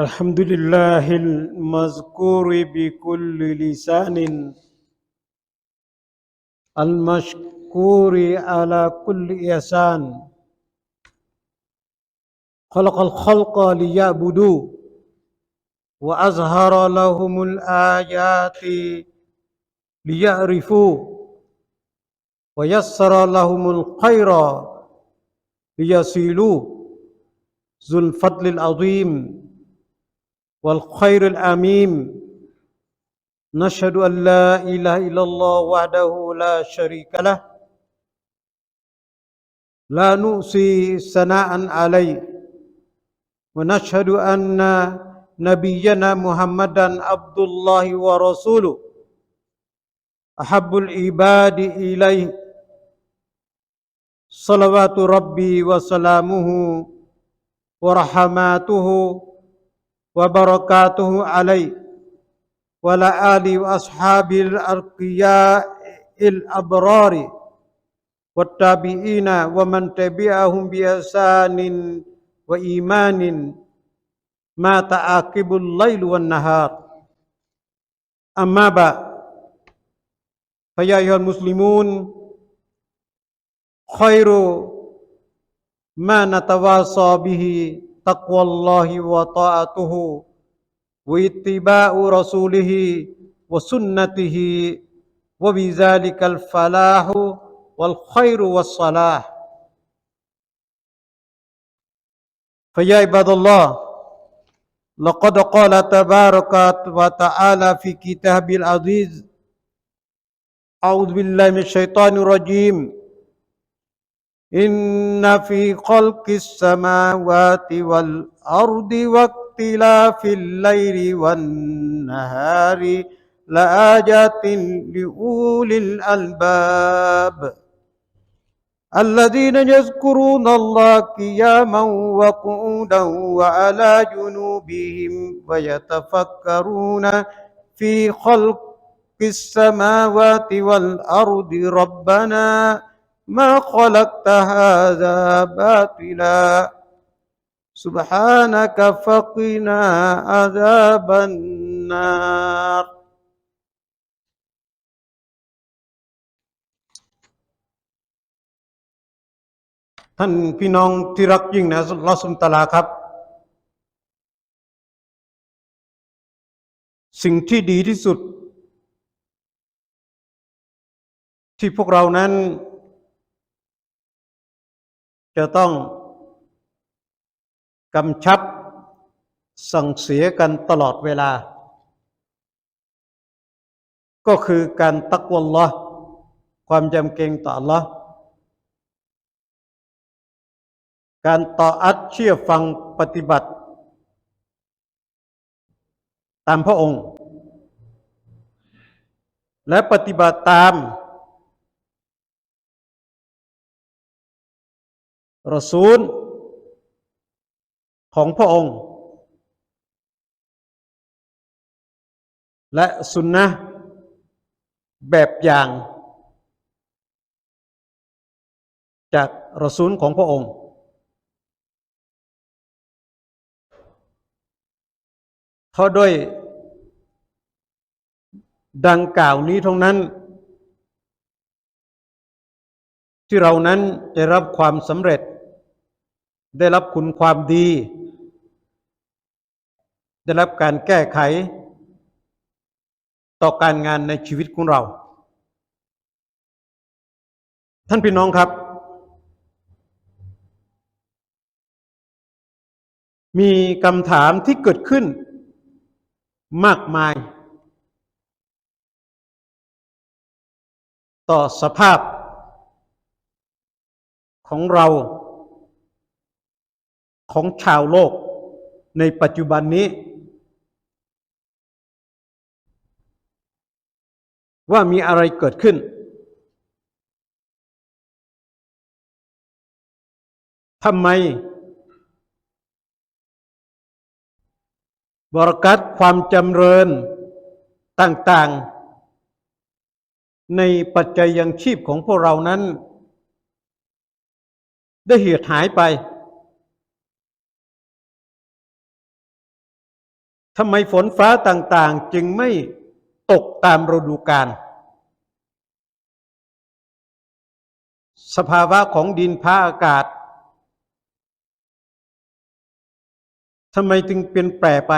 الحمد لله المذكور بكل لسان. المشكور على كل إحسان. خلق الخلق ليعبدوا وأظهر لهم الآيات ليعرفوا ويسر لهم الخير ليصلوا. ذو الفضل العظيم. والخير الأميم نشهد أن لا إله إلا الله وحده لا شريك له. لا نؤسي ثناء عليه. ونشهد أن نبينا محمدا عبد الله ورسوله. أحب العباد إليه. صلوات ربي وسلامه ورحماته وبركاته عليه وعلى آله وأصحابه الأرقياء الأبرار والتابعين ومن تبعهم بإحسان وإيمان ما تعاقب الليل والنهار. أما بعد فيا أيها المسلمون خير ما نتواصى به تقوى الله وطاعته واتباع رسوله وسنته وبذلك الفلاح والخير والصلاح. فيا عباد الله لقد قال تبارك وتعالى في كتاب العزيز أعوذ بالله من الشيطان الرجيم. إن في خلق السماوات والأرض واختلاف الليل والنهار لآيات لأولي الألباب. الذين يذكرون الله قياما وقعودا وعلى جنوبهم ويتفكرون في خلق السماوات والأرض. ربنا ما خلقت هذا باطلا سبحانك فقنا عذاب النار ท่านพี่น้องที่รักยิ่งนะลอสุมตะลาครับ สิ่งที่ดีที่สุด ที่พวกเรานั้น จะต้องกำชับสั่งเสียกันตลอดเวลา ก็คือการตักวัลลอฮ์ความจำเกรงต่อ Allah การต่ออัดเชื่อฟังปฏิบัติ ตามพระองค์ และปฏิบัติตาม รอซูล ของพระองค์ และสุนนะแบบอย่าง จากรอซูลของพระองค์เพราะด้วยดังกล่าวนี้ทั้งนั้น ที่เรานั้นจะรับความสำเร็จ ได้รับคุณความดี ได้รับการแก้ไข ต่อการงานในชีวิตของเรา ท่านพี่น้องครับ มีคำถามที่เกิดขึ้นมากมาย ต่อสภาพของเรา ของชาวโลกในปัจจุบันนี้ ว่ามีอะไรเกิดขึ้นทำไมบรกัดความจำเริญต่างๆ ในปัจจัยยังชีพของพวกเรานั้น ได้เหียดหายไป ทำไมฝนฟ้าต่างๆ จึงไม่ตกตามฤดูกาลสภาวะของดินฟ้าอากาศทำไมจึงเปลี่ยนแปรไป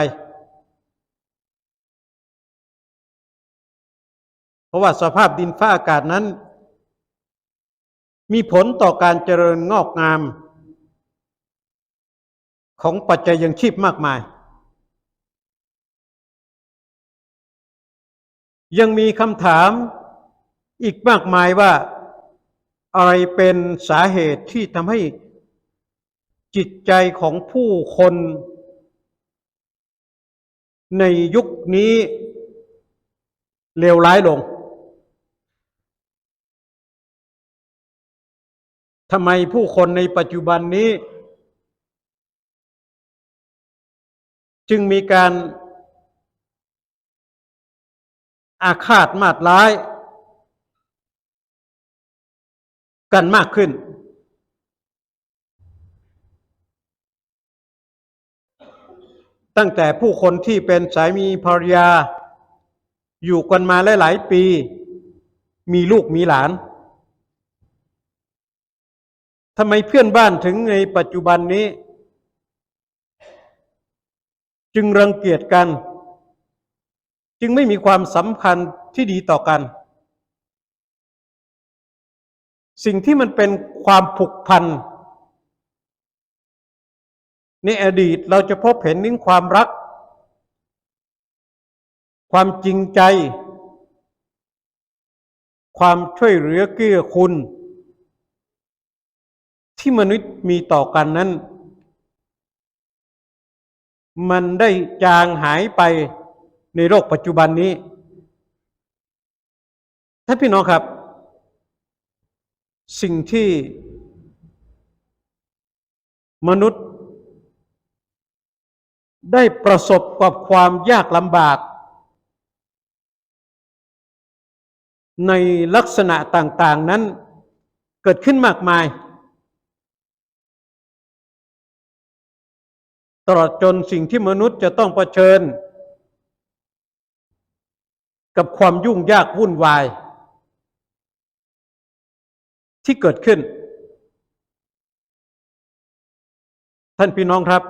เพราะว่าสภาพดินฟ้าอากาศนั้น มีผลต่อการเจริญงอกงาม ของปัจจัยยังชีพมากมาย ยังมีคำถามอีกมากมายว่าอะไรเป็นสาเหตุที่ทำให้จิตใจของผู้คน ในยุคนี้เลวร้ายลงทำไมผู้คนในปัจจุบันนี้ จึงมีการ อาฆาตมาดร้าย กันมากขึ้น ตั้งแต่ผู้คนที่เป็นสามีภรรยา อยู่กันมาหลายๆปี มีลูกมีหลานทำไมเพื่อนบ้านถึงในปัจจุบันนี้ จึงรังเกียจกัน จึงไม่มีความสัมพันธ์ที่ดีต่อกัน สิ่งที่มันเป็นความผูกพันในอดีตเราจะพบเห็นนิ่งความรัก ความจริงใจ ความช่วยเหลือเกื้อคุณ ที่มนุษย์มีต่อกันนั้น มันได้จางหายไป ในโลกปัจจุบันนี้ท่านพี่น้องครับ สิ่งที่มนุษย์ ได้ประสบกับความยากลำบาก ในลักษณะต่าง ๆ นั้นเกิดขึ้นมากมาย ตลอดจนสิ่งที่มนุษย์จะต้องเผชิญ กับความยุ่งยากวุ่นวาย ที่เกิดขึ้น ท่านพี่น้องครับ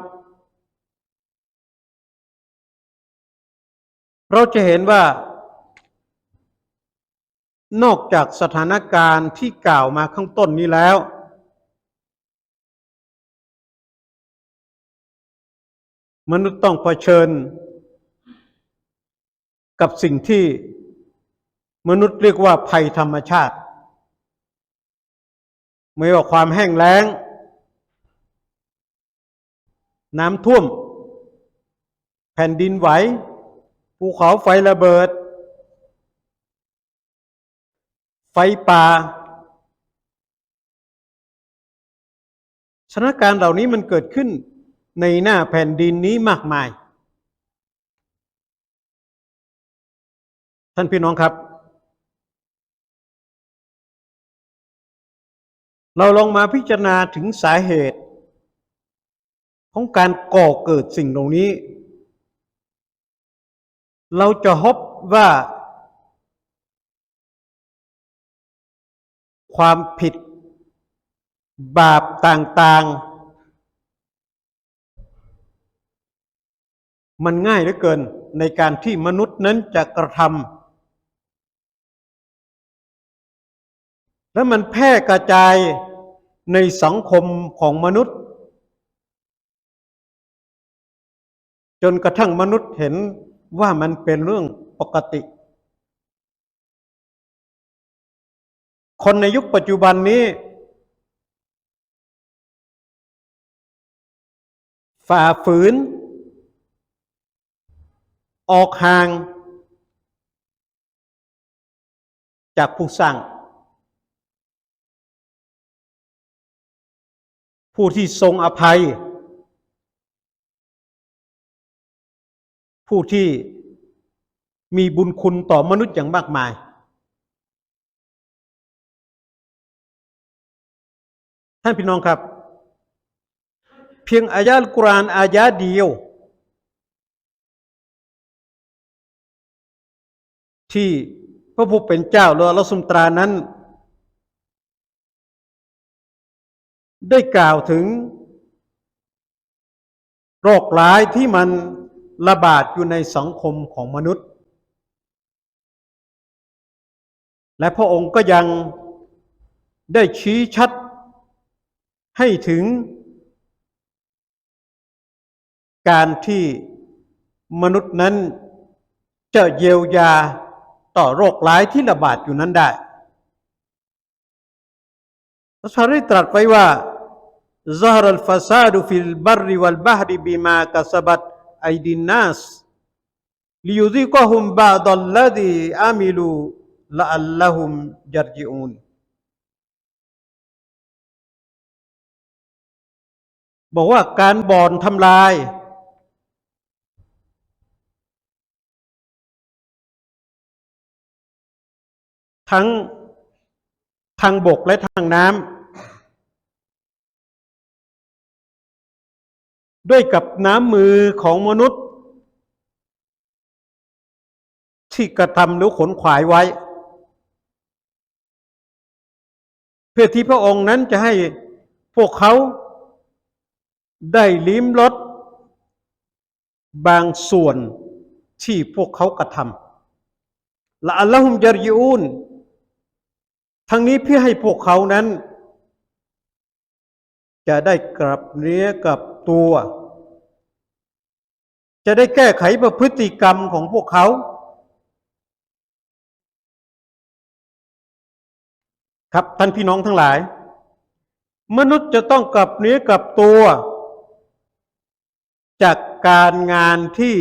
เราจะเห็นว่า นอกจากสถานการณ์ที่กล่าวมาข้างต้นนี้แล้วมนุษย์ต้องเผชิญ กับสิ่งที่มนุษย์เรียกว่าภัยธรรมชาติไม่ว่าความแห้งแล้ง น้ำท่วม แผ่นดินไหวภูเขาไฟระเบิด ไฟป่าสถานการณ์เหล่านี้มันเกิดขึ้นในหน้าแผ่นดินนี้มากมาย ท่านพี่น้องครับ เราลองมาพิจารณาถึงสาเหตุ ของการก่อเกิดสิ่งเหล่านี้ เราจะพบว่า ความผิดบาปต่างๆ มันง่ายเหลือเกินในการที่มนุษย์นั้นจะกระทำ และมันแพร่กระจายในสังคมของมนุษย์ จนกระทั่งมนุษย์เห็นว่ามันเป็นเรื่องปกติ คนในยุคปัจจุบันนี้ ฝ่าฝืน ออกห่าง จากผู้สร้าง ผู้ที่ทรงอภัย ผู้ที่มีบุญคุณต่อมนุษย์อย่างมากมาย ท่านพี่น้องครับ เพียงอายะกุรานอายะเดียว ที่พระผู้เป็นเจ้าและลอสุมตรานั้น ได้กล่าวถึง โรคร้ายที่มันระบาดอยู่ในสังคมของมนุษย์ และพระองค์ก็ยังได้ชี้ชัดให้ถึง การที่มนุษย์นั้นจะเยียวยาต่อโรคร้ายที่ระบาดอยู่นั้นได้พระชาริตรัสไว้ว่า ظهر الفساد في البر والبحر بما كسبت أيدي الناس ليذيقهم بعض الذي عملوا لعلهم يرجعون บอกว่าการบ่อนทำลาย ทั้งทางบกและทางน้ำ ด้วยกับน้ำมือของมนุษย์ ที่กระทำหรือขนขวายไว้ เพื่อที่พระองค์นั้นจะให้พวกเขาได้ลิ้มรสบางส่วนที่พวกเขากระทำละอัลลอฮุมยารยูนทั้งนี้เพื่อให้พวกเขานั้น จะได้กลับเนื้อกลับ ตัว จะได้แก้ไขประพฤติกรรมของพวกเขา ครับท่านพี่น้องทั้งหลาย มนุษย์จะต้องกลับเนื้อกลับตัว จากการงานที่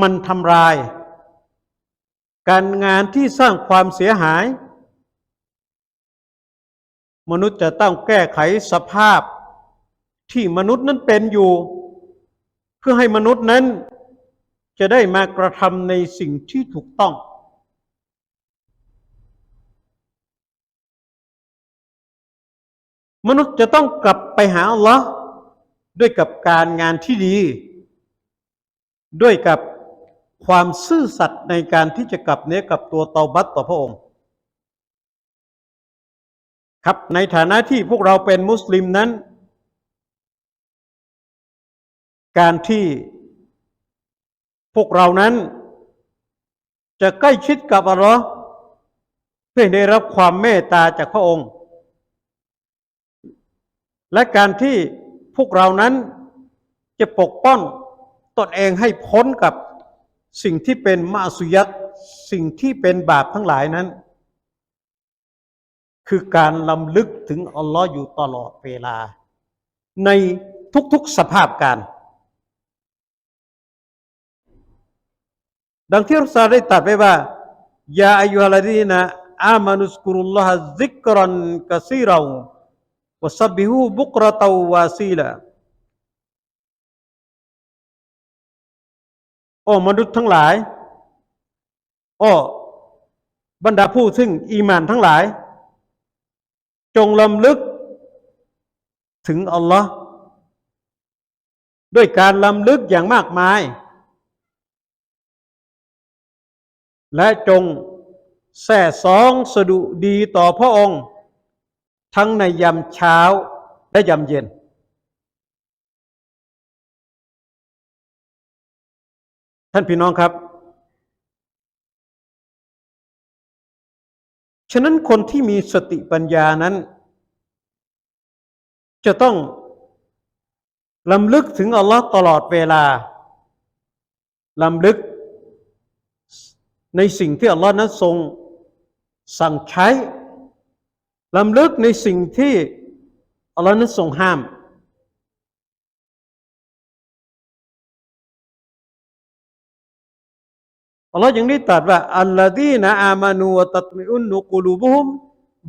มันทำลาย การงานที่สร้างความเสียหาย มนุษย์จะต้องแก้ไขสภาพที่มนุษย์นั้นเป็นอยู่ เพื่อให้มนุษย์นั้นจะได้มากระทำในสิ่งที่ถูกต้อง มนุษย์จะต้องกลับไปหาอัลลอฮ์ด้วยกับการงานที่ดี ด้วยกับความซื่อสัตย์ในการที่จะกลับเนื้อกลับตัวเตาบัตต่อพระองค์ ครับในฐานะที่พวกเราเป็นมุสลิมนั้น การที่พวกเรานั้น จะใกล้ชิดกับอัลลอฮ์เพื่อได้รับความเมตตาจากพระองค์ และการที่พวกเรานั้นจะปกป้องตนเองให้พ้นกับสิ่งที่เป็นมาสุยัตสิ่งที่เป็นบาปทั้งหลายนั้น คือการลำลึกถึงอัลลอฮ์อยู่ตลอดเวลา ในทุกๆสภาพการ ดังที่รัสซาได้ตรัสไว้ว่ายาอายุฮัลดีนะอามานุสกุรุลลอฮะซิกรันกะซีเราวะซับบิฮูบุกรตาวาซีละโอ้มนุษย์ทั้งหลาย โอ้บรรดาผู้ซึ่งอีมานทั้งหลาย จงลำลึกถึงอัลลอฮ์ด้วยการลำลึกอย่างมากมาย และจงแส่สองสดุดีต่อพระองค์ ทั้งในยามเช้าและยามเย็น ท่านพี่น้องครับ ฉะนั้นคนที่มีสติปัญญานั้น จะต้องลำลึกถึงอัลลอฮ์ตลอดเวลาลำลึกในสิ่งที่อัลลอฮ์นั้นทรงสั่งใช้ลำลึกในสิ่งที่อัลลอฮ์นั้นทรงห้าม อัลลอฮ์ยังได้ตรัสว่าอัลลอดีนะอามานูวะตัตมิอุนนุกุลูบุฮุม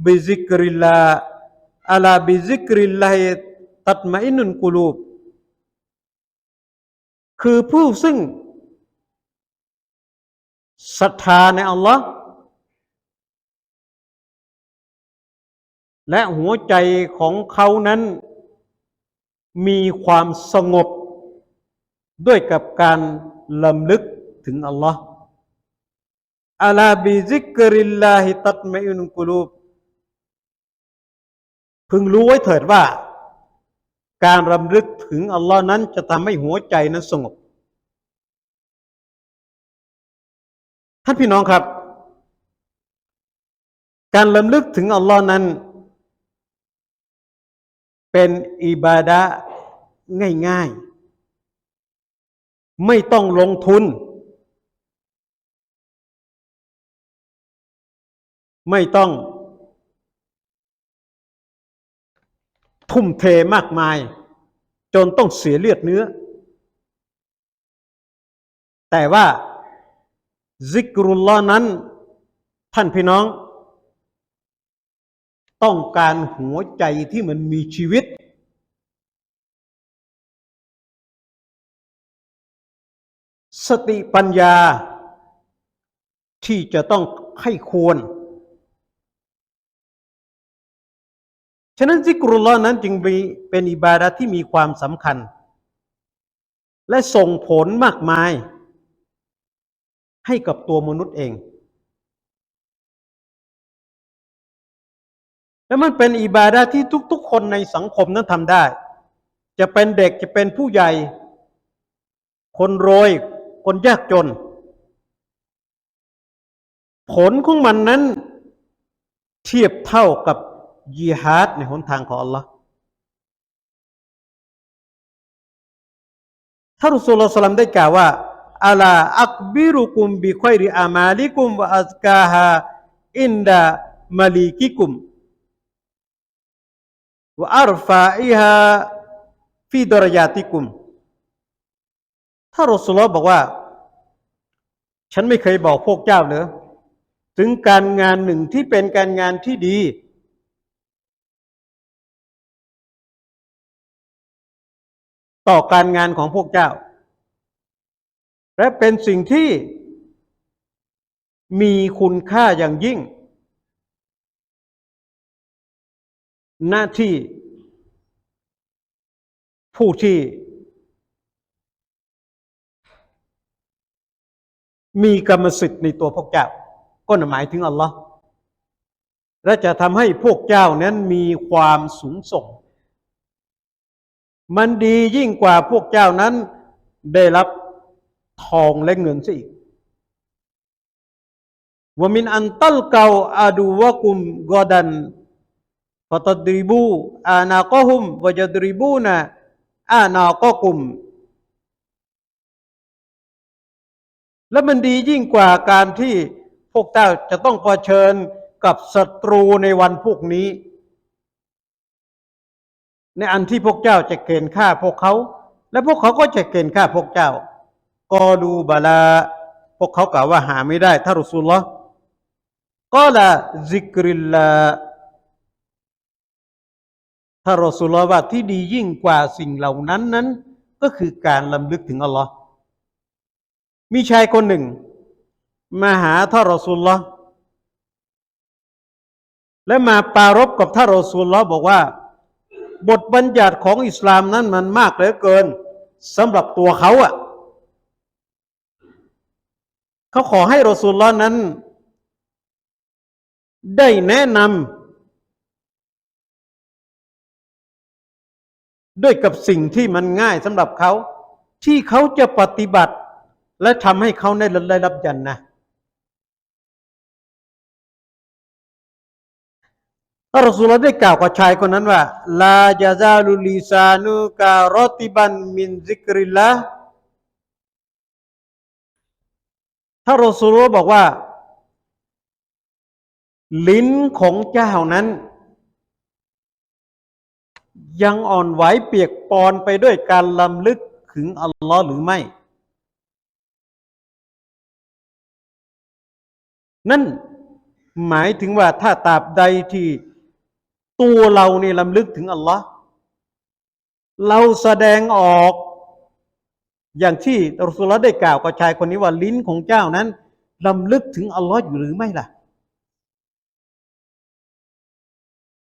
บิซิกริลลาอัลาบิซิกริลลาฮิตัตมอินุนกุลูบคือผู้ซึ่งศรัทธาในอัลลอฮ์และหัวใจของเขานั้น มีความสงบด้วยกับการลำลึกถึงอัลลอฮ์ อัลาบิซิกริลลาฮิตัตมอินกุลูบพึงรู้ไว้เถิดว่า การรำลึกถึงอัลลอฮ์นั้นจะทำให้หัวใจนั้นสงบ ท่านพี่น้องครับ การรำลึกถึงอัลลอฮ์นั้น เป็นอิบาดะง่าย ๆ ไม่ต้องลงทุน ไม่ต้อง ทุ่มเทมากมาย จนต้องเสียเลือดเนื้อ แต่ว่าซิกรุลลอนั้น ท่านพี่น้อง ต้องการหัวใจที่มันมีชีวิต สติปัญญาที่จะต้องให้ควร ฉะนั้นซิกรุลลอฮ์นั้นจึงมีเป็นอิบาดะที่มีความสำคัญ และส่งผลมากมาย ให้กับตัวมนุษย์เอง และมันเป็นอิบาดะที่ทุกๆ คนในสังคมนั้นทำได้ จะเป็นเด็กจะเป็นผู้ใหญ่ คนรวย คนยากจน ผลของมันนั้นเทียบเท่ากับ ยิฮาดในหนทางของอัลลอฮ์ท่านรุสูลต์สลัมได้กล่าวว่าอัลาอักบิรุกุมบิคอยริอามาลิกุมวะอัซกาฮาอินดามาลีกิกุมวะอัรฟาอิฮาฟีดรยาติกุมถ้ารสุลต์บอกว่า ฉันไม่เคยบอกพวกเจ้าเนอะถึงการงานหนึ่งที่เป็นการงานที่ดี ต่อการงานของพวกเจ้า และเป็นสิ่งที่มีคุณค่าอย่างยิ่ง หน้าที่ผู้ที่มีกรรมสิทธิ์ในตัวพวกเจ้า ก็หมายถึงอัลลอฮ์และจะทำให้พวกเจ้านั้นมีความสูงส่ง มันดียิ่งกว่าพวกเจ้านั้นได้รับทองและเงินซะอีกว่ามินอันตัลเกาอาดูวะกุมกอดันฟตดริบูอานาโกฮุมวจดริบูนะอานาโกกุม และมันดียิ่งกว่าการที่พวกเจ้าจะต้องเผชิญกับศัตรูในวันพวกนี้ ในอันที่พวกเจ้าจะเกณฑ์ฆ่าพวกเขา และพวกเขาก็จะเกณฑ์ฆ่าพวกเจ้ากอดูบาลา พวกเขากล่าวว่าหาไม่ได้ถ้ารุสุลลอฮ์ก็ละซิกริลลาถ้ารอสุลลอว่าที่ดียิ่งกว่าสิ่งเหล่านั้นนั้น ก็คือการลำลึกถึงอัลลอฮ์มีชายคนหนึ่ง มาหาท่ารอซูลลอและมาปรารบกับท่ารอซูลลอบอกว่า บทบัญญัติของอิสลามนั้นมันมากเหลือเกินสำหรับตัวเขาอะเขาขอให้รอซูลลอนั้น ได้แนะนำด้วยกับสิ่งที่มันง่ายสำหรับเขา ที่เขาจะปฏิบัติ และทำให้เขาได้ได้รับยันนะ อัลลอฮฺสุลได้กล่าวกับชายคนนั้นว่าลาจาซาลุลิซานุการอติบันมินซิกริลละถ้ารอซูลบอกว่า ลิ้นของเจ้านั้น ยังอ่อนไหวเปียกปอนไปด้วยการลำลึกถึงอัลลอฮ์หรือไม่ นั่นหมายถึงว่าถ้าตราบใดที่ ตัวเรานี่ลำลึกถึงอัลลอฮ์เราแสดงออก อย่างที่รสุลได้กล่าวกับชายคนนี้ว่าลิ้นของเจ้านั้นลำลึกถึงอัลลอฮ์อยู่หรือไม่ล่ะ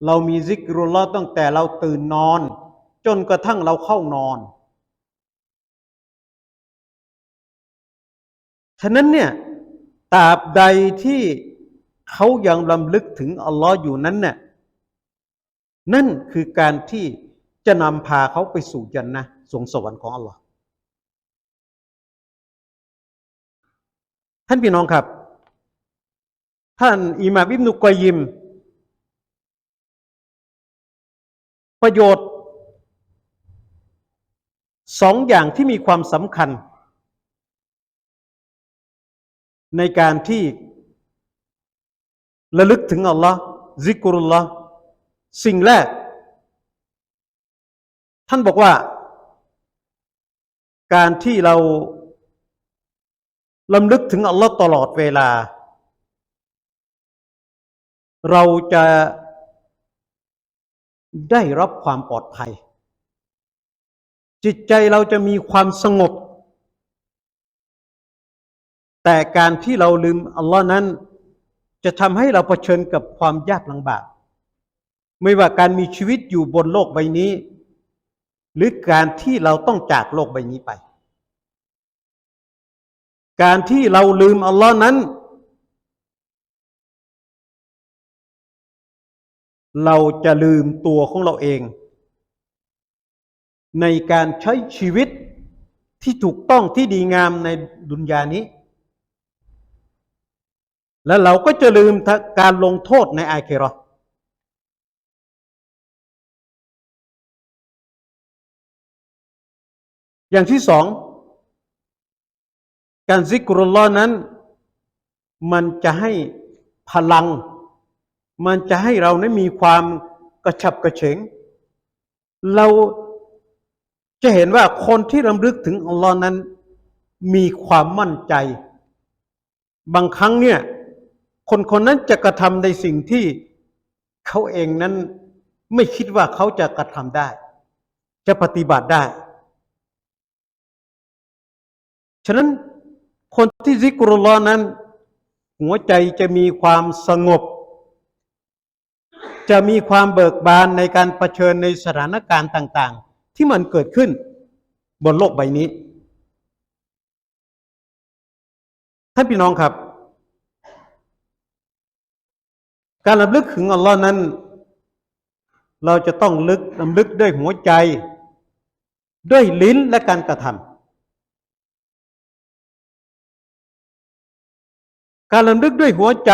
เรามีซิกรุลลอฮ์ตั้งแต่เราตื่นนอน จนกระทั่งเราเข้านอนฉะนั้นเนี่ยตราบใดที่เขายังลำลึกถึงอัลลอฮ์อยู่นั้นเนี่ย นั่นคือการที่จะนำพาเขาไปสู่จันนะสวงสวรรค์ของอัลลอฮ์ท่านพี่น้องครับ ท่านอิหม่ามอิบนุกอยิม ประโยชน์สองอย่างที่มีความสำคัญ ในการที่ระลึกถึงอัลลอฮ์ซิกรุลลอฮ์ สิ่งแรก ท่านบอกว่า การที่เราลำลึกถึงอัลลอฮ์ตลอดเวลา เราจะได้รับความปลอดภัย จิตใจเราจะมีความสงบ แต่การที่เราลืมอัลลอฮ์นั้น จะทำให้เราเผชิญกับความยากลำบาก ไม่ว่าการมีชีวิตอยู่บนโลกใบนี้ หรือการที่เราต้องจากโลกใบนี้ไป การที่เราลืมอัลลอฮ์นั้น เราจะลืมตัวของเราเอง ในการใช้ชีวิตที่ถูกต้องที่ดีงามในดุนยานี้ และเราก็จะลืมการลงโทษในอาเครา อย่างที่สอง การซิกรุลลอนั้น มันจะให้พลัง มันจะให้เรานั้นมีความกระฉับกระเฉง เราจะเห็นว่าคนที่รำลึกถึงอัลลอฮ์นั้น มีความมั่นใจ บางครั้งเนี่ย คนคนนั้นจะกระทำในสิ่งที่เขาเองนั้นไม่คิดว่าเขาจะกระทำได้ จะปฏิบัติได้ ฉะนั้นคนที่ซิกรุลลอนั้น หัวใจจะมีความสงบ จะมีความเบิกบานในการรเผชิญในสถานการณ์ต่าง ๆ ที่มันเกิดขึ้นบนโลกใบนี้ ท่านพี่น้องครับ การระลึกถึงอัลลอฮ์นั้น เราจะต้องลึกลำลึกด้วยหัวใจ ด้วยลิ้นและการกระทำ การลำลึกด้วยหัวใจ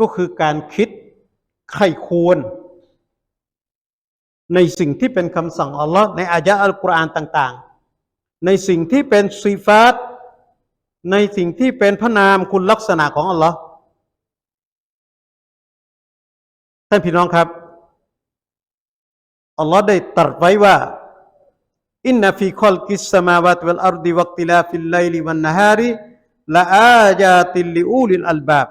ก็คือการคิดใครควร ในสิ่งที่เป็นคำสั่งอัลลอฮ์ในอายะอัลกุรอานต่าง ๆ ในสิ่งที่เป็นซีฟาตในสิ่งที่เป็นพระนามคุณลักษณะของอัลลอฮ์ท่านพี่น้องครับอัลลอฮ์ได้ตรัสไว้ว่าอินนฟีคอลกิสสมาวาตวัลอัรดิวักติลาฟิลไลลิวันนฮาริ ละอาญาติลิอูลิลอัลบาบ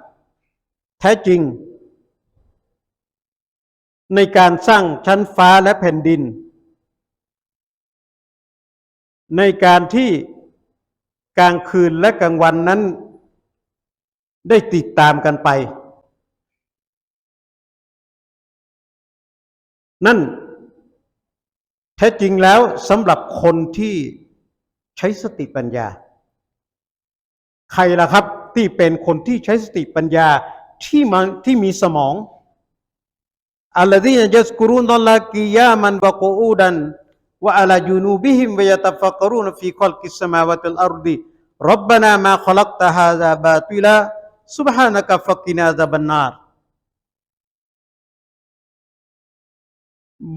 แท้จริง ในการสร้างชั้นฟ้าและแผ่นดิน ในการที่กลางคืนและกลางวันนั้น ได้ติดตามกันไป นั่น แท้จริงแล้วสำหรับคนที่ใช้สติปัญญา ใครล่ะครับที่เป็นคนที่ใช้สติปัญญาที่มันที่มีสมองอัลลอฮียัสกุรุนอัลลอฮกิยามันวะกูดันวะอัลาจูนูบิฮิมวะยะตัฟกรุนฟีคอลกิสมาวะตัลอัรดีรับบนามาขลักตะฮาซาบาติลาซุบฮานะกะฟักินาซาบันนาร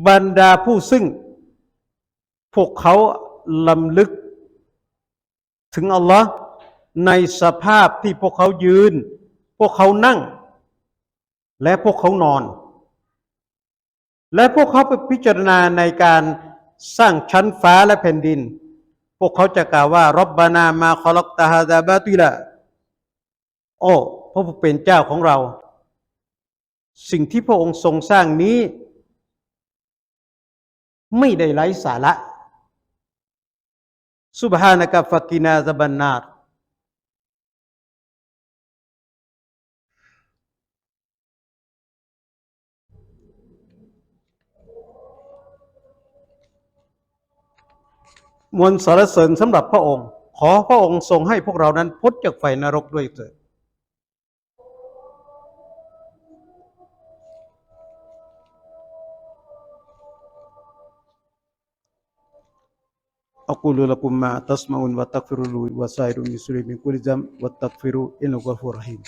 บรรดาผู้ซึ่ง พวกเขาลำลึก ถึงอัลลอฮ์ ในสภาพที่พวกเขายืน พวกเขานั่ง และพวกเขานอน และพวกเขาไปพิจารณาในการสร้างชั้นฟ้าและแผ่นดิน พวกเขาจะกล่าวว่ารบบานามาคอลักตาฮาดาบาติละโอ้พระผู้เป็นเจ้าของเรา สิ่งที่พระองค์ทรงสร้างนี้ ไม่ได้ไร้สาระ มวลสารเสริญสำหรับพระองค์ ขอพระองค์ทรงให้พวกเรานั้นพ้นจากไฟนรกด้วยเถิดอักูลุลกุมมาตัสมาอุนวะตักฟิรุลุวะซายรุมิสุลิมิกุลิจัมวะตักฟิรุอินุกัฟุรหิม